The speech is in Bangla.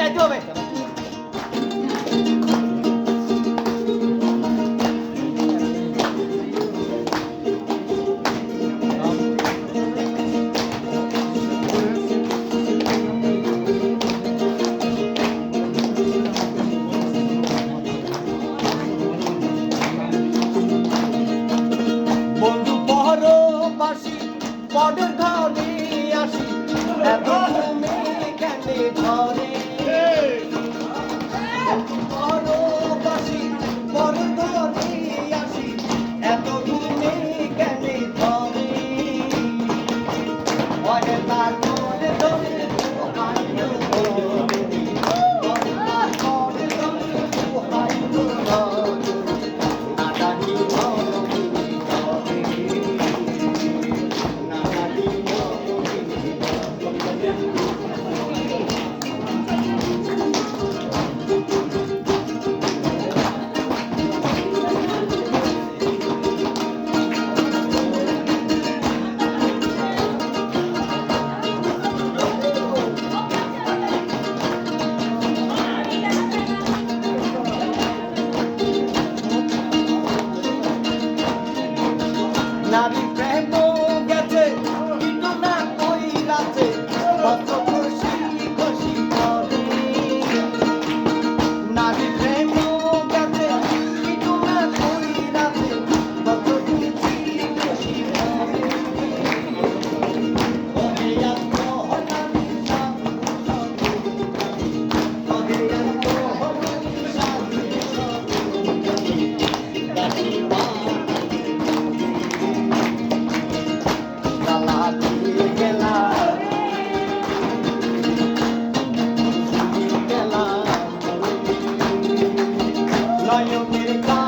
যাইতে হবে। পরবাসী পরের ঘরে Acorda, doce, sabe lion, mirin,